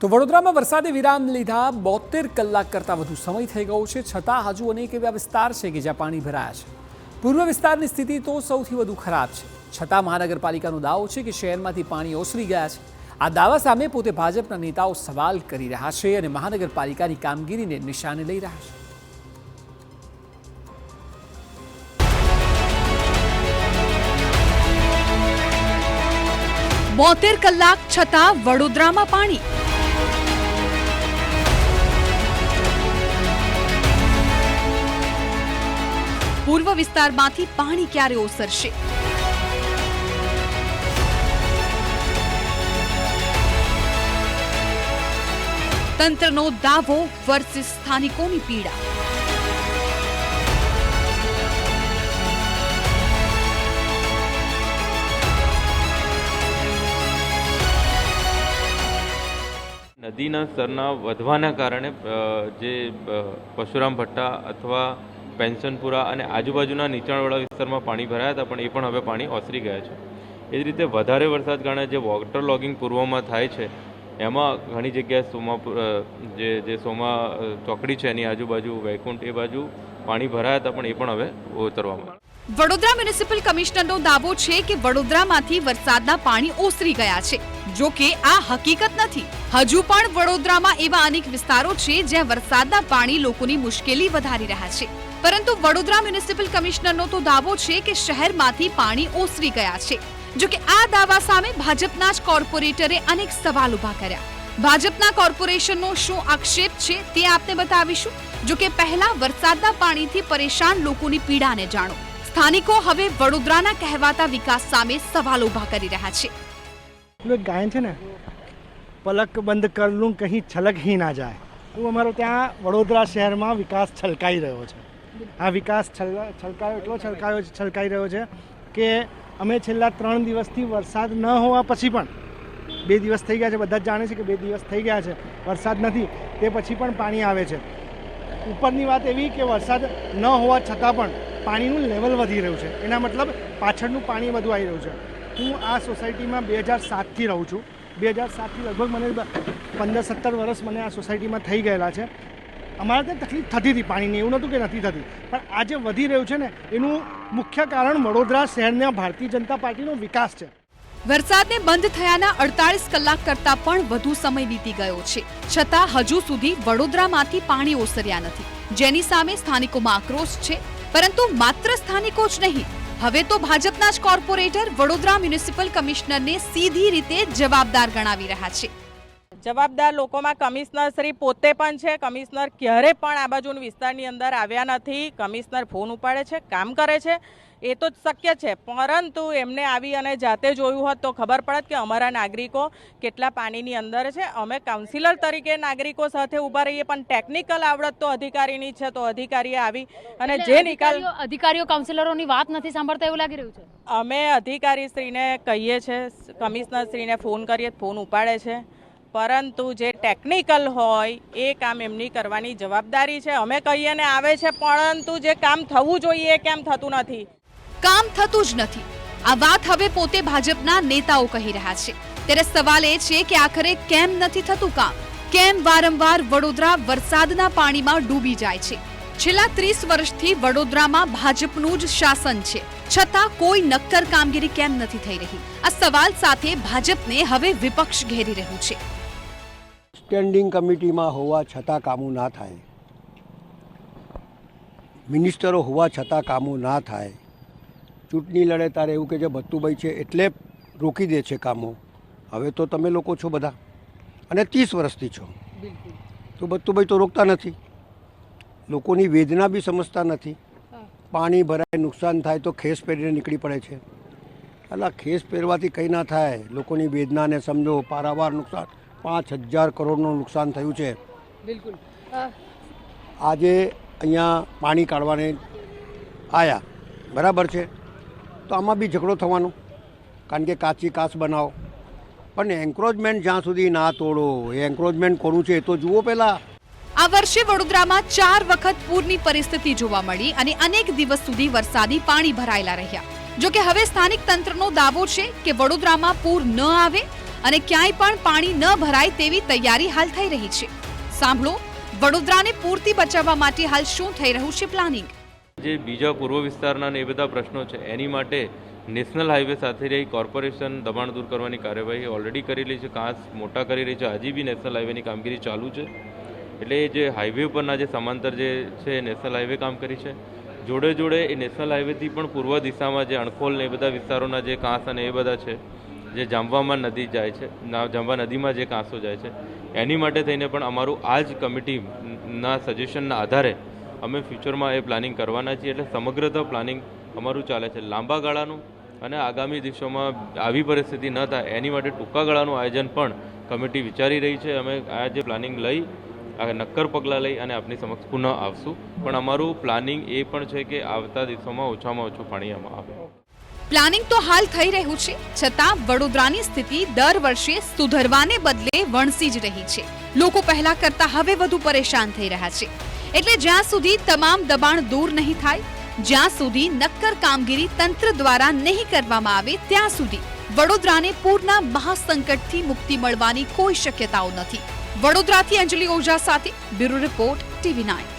તો વડોદરામાં વરસાદે વિરામ લીધા, બોતેર કલાક કરતાં વધુ સમય થઈ ગયો છે, છતાં હજુ અનેક એવા વિસ્તાર છે કે જ્યાં પાણી ભરાયા છે. પૂર્વ વિસ્તારની સ્થિતિ તો સૌથી વધુ ખરાબ છે, છતાં મહાનગરપાલિકાનો દાવો છે કે શહેરમાંથી પાણી ઓસરી ગયા છે. આ દાવા સામે પોતે ભાજપના નેતાઓ સવાલ કરી રહ્યા છે અને મહાનગરપાલિકાની કામગીરીને નિશાને લઈ રહ્યા છે. બોતેર કલાક છતાં વડોદરામાં પાણી પૂર્વ વિસ્તારમાંથી પાણી ક્યારે ઓસરશે? તંત્રનો દાવો વર્સિસ સ્થાનિકોની પીડા. નદીના સ્તરના વધવાના કારણે જે પશુરામ ભટ્ટા અથવા પેન્શનપુરા અને આજુબાજુના નીચાણવાળા વિસ્તારમાં પાણી ભરાયા હતા, પણ એ પણ હવે પાણી ઓસરી ગયા છે. એ જ રીતે વધારે વરસાદ કારણે જે વોટર લોગિંગ પૂર્વમાં થાય છે, એમાં ઘણી જગ્યાએ સોમા જે જે સોમા ચોકડી છે એની આજુબાજુ, વૈકુંઠ એ બાજુ પાણી ભરાયા હતા, પણ એ પણ હવે ઉતરવામાં વડોદરા મ્યુનિસિપલ કમિશનરનો દાવો છે કે વડોદરામાંથી વરસાદના પાણી ઓસરી ગયા છે. જો કે આ હકીકત નથી. હજુ પણ વડોદરામાં એવા અનેક વિસ્તારો છે જ્યાં વરસાદના પાણી લોકોની મુશ્કેલી વધારી રહ્યા છે. પરંતુ વડોદરા મ્યુનિસિપલ કમિશનરનો તો દાવો છે કે શહેરમાંથી પાણી ઓસરી ગયા છે. જો કે આ દાવા સામે ભાજપના જ કોર્પોરેટરે અનેક સવાલ ઊભા કર્યા. ભાજપના કોર્પોરેશનનો શું આક્ષેપ છે તે આપને બતાવીશું. જો કે પહેલા વરસાદના પાણીથી પરેશાન લોકોની પીડાને જાણો. સ્થાનિકો હવે વડોદરાના કહેવાતા વિકાસ સામે સવાલ ઊભા કરી રહ્યા છે. ગાય છે ને? પલક બંધ કર લૂં, કહી છલક હી ના જાય. એવું અમારો ત્યાં વડોદરા શહેરમાં વિકાસ છલકાઈ રહ્યો છે. આ વિકાસ છલકાયો, એટલો છલકાયો છલકાઈ રહ્યો છે કે અમે છેલ્લા ત્રણ દિવસથી વરસાદ ન હોવા પછી પણ બે દિવસ થઈ ગયા છે, બધા જ જાણે છે કે બે દિવસ થઈ ગયા છે, વરસાદ નથી, તે પછી પણ પાણી આવે છે. ઉપરની વાત એવી કે વરસાદ ન હોવા છતાં પણ પાણીનું લેવલ વધી રહ્યું છે. એના મતલબ પાછળનું પાણી બધું આવી રહ્યું છે. હું આ સોસાયટીમાં બે હજાર સાતથી રહું છું. બે હજાર સાતથી લગભગ મને પંદર સત્તર વર્ષ મને આ સોસાયટીમાં થઈ ગયેલા છે. અમારે ત્યાં તકલીફ થતી હતી પાણીની એવું નહોતું કે નથી થતી. પણ આજે વધી રહ્યું છે ને, એનું મુખ્ય કારણ વડોદરા શહેરના ભારતીય જનતા પાર્ટીનો વિકાસ છે. વરસાદને બંધ થયાના અડતાલીસ કલાક કરતાં પણ વધુ સમય વીતી ગયો છે. છતાં હજુ સુધી વડોદરામાંથી પાણી ઓસર્યા નથી. જેની સામે સ્થાનિકોમાં આક્રોશ છે. પરંતુ માત્ર સ્થાનિકો જ નહીં, હવે તો ભાજપના જ કોર્પોરેટર વડોદરા મ્યુનિસિપલ કમિશનરને સીધી રીતે જવાબદાર ગણાવી રહ્યા છે. જવાબદાર લોકોમાં કમિશનર શ્રી પોતે પણ છે. કમિશનર ક્યારે પણ આ બાજુ વિસ્તારની અંદર આવ્યા નથી. કમિશનર ફોન ઉપાડે છે કામ કરે છે. એ તો શક્ય છે. પરંતુ એમને આવી અને જાતે જોયું હોત તો ખબર પડત કે અમારા નાગરિકો કેટલા પાણીની અંદર છે. અમે કાઉન્સિલર તરીકે નાગરિકો સાથે ઊભા રહીએ પણ ટેકનિકલ આવડત તો અધિકારીની છે તો અધિકારીએ આવી અને જે નિકાલ અધિકારીઓ કાઉન્સિલરોની વાત નથી સાંભળતા એવું લાગી રહ્યું છે? અમે અધિકારી શ્રીને કહીએ છીએ કમિશનર શ્રીને ફોન કરીએ ફોન ઉપાડે છે. પરંતુ જે ટેકનિકલ હોય, એ કામ એમની કરવાની જવાબદારી છે. અમે કહીએ ને આવે છે, પરંતુ જે કામ થવું જોઈએ કેમ થતું નથી? કામ થતું જ નથી. આ વાત હવે પોતે ભાજપના નેતાઓ કહી રહ્યા છે. ત્યારે સવાલ એ છે કે આખરે કેમ નથી થતું કામ? કેમ વારંવાર વડોદરા વરસાદના પાણીમાં ડૂબી જાય છે? છેલ્લા ત્રીસ વર્ષથી વડોદરામાં ભાજપનું જ શાસન છે. છતાં કોઈ નક્કર કામગીરી કેમ નથી થઈ રહી? આ સવાલ સાથે ભાજપને હવે વિપક્ષ ઘેરી રહ્યું છે. સ્ટેન્ડિંગ કમિટીમાં હોવા છતાં કામો ના થાય. મિનિસ્ટરો હોવા છતાં કામો ના થાય. ચૂંટણી લડે તારે એવું કે જે ભત્તુભાઈ છે એટલે રોકી દે છે કામો. હવે તો તમે લોકો છો બધા. અને ત્રીસ વર્ષથી છો. તો ભત્તુભાઈ તો રોકતા નથી. લોકોની વેદના બી સમજતા નથી. પાણી ભરાય નુકસાન થાય તો ખેસ પહેરીને નીકળી પડે છે. એટલે ખેસ પહેરવાથી કંઈ ના થાય. લોકોની વેદનાને સમજો પારાવાર નુકસાન. પાંચ હજાર કરોડનું નુકસાન થયું છે. બિલકુલ. આજે અહીંયા પાણી કાઢવાને આવ્યા બરાબર છે? તો આમાં બી ઝઘડો થવાનો. કારણ કે કાચી કાચ બનાવો. પણ એન્ક્રોચમેન્ટ જ્યાં સુધી ના તોડો એ એન્ક્રોચમેન્ટ કોનું છે એ તો જુઓ પહેલાં. આ વર્ષે વડોદરામાં ચાર વખત પૂરની પરિસ્થિતિ જોવા મળી અને અનેક દિવસ સુધી વરસાદી પાણી ભરાયેલા રહ્યા. જો કે હવે સ્થાનિક તંત્રનો દાવો છે કે વડોદરામાં પૂર ન આવે અને ક્યાંય પણ પાણી ન ભરાય તેવી તૈયારી હાલ થઈ રહી છે. સાંભળો, વડોદરાને પૂરતી બચાવવા માટે હાલ શું થઈ રહ્યું છે પ્લાનિંગ? જે બીજા પૂર્વ વિસ્તારના ને એ બધા પ્રશ્નો છે, એની માટે નેશનલ હાઈવે સાથે રહી કોર્પોરેશન દબાણ દૂર કરવાની કાર્યવાહી ઓલરેડી કરેલી છે કાંસ મોટા કરી રહી છે, હજી બી નેશનલ હાઈવેની કામગીરી ચાલુ છે. એટલે જે હાઈવે ઉપરના જે સમાંતર જે છે નેશનલ હાઈવે કામ કરી છે. જોડે જોડે એ નેશનલ હાઈવેથી પણ પૂર્વ દિશામાં જે અણખોલ ને એ બધા વિસ્તારોના જે કાંસ અને એ બધા છે જે જામવામાં નદી જાય છે જાંબા નદીમાં જે કાંસો જાય છે, એની માટે થઈને પણ અમારું આ જ કમિટીના સજેશનના આધારે અમે ફ્યુચરમાં એ પ્લાનિંગ કરવાના છીએ. એટલે સમગ્રતઃ પ્લાનિંગ અમારું ચાલે છે. લાંબા ગાળાનું અને આગામી દિવસોમાં આવી પરિસ્થિતિ ન થાય, એની માટે ટૂંકા ગાળાનું આયોજન પણ કમિટી વિચારી રહી છે. અમે આ જે પ્લાનિંગ લઈ, આ નક્કર પગલાં લઈ અને આપની સમક્ષ પુનઃ આવશું. પણ અમારું પ્લાનિંગ એ પણ છે કે આવતા દિવસોમાં ઓછામાં ઓછું પાણી આમાં આવે. પ્લાનિંગ તો હાલ થઈ રહ્યું છે, છતાં વડોદરાની સ્થિતિ દર વર્ષે સુધરવાને બદલે વણસી જ રહી છે. લોકો પહેલા કરતા હવે વધુ પરેશાન થઈ રહ્યા છે. એટલે જ્યાં સુધી તમામ દબાણ દૂર નહીં થાય, જ્યાં સુધી નક્કર કામગીરી તંત્ર દ્વારા નહીં કરવામાં આવે, ત્યાં સુધી વડોદરાને પૂરના મહાસંકટથી મુક્તિ મળવાની કોઈ શક્યતાઓ નથી. વડોદરાથી અંજલિ ઓઝા સાથે બ્યુરો રિપોર્ટ, ટીવી નાઇન.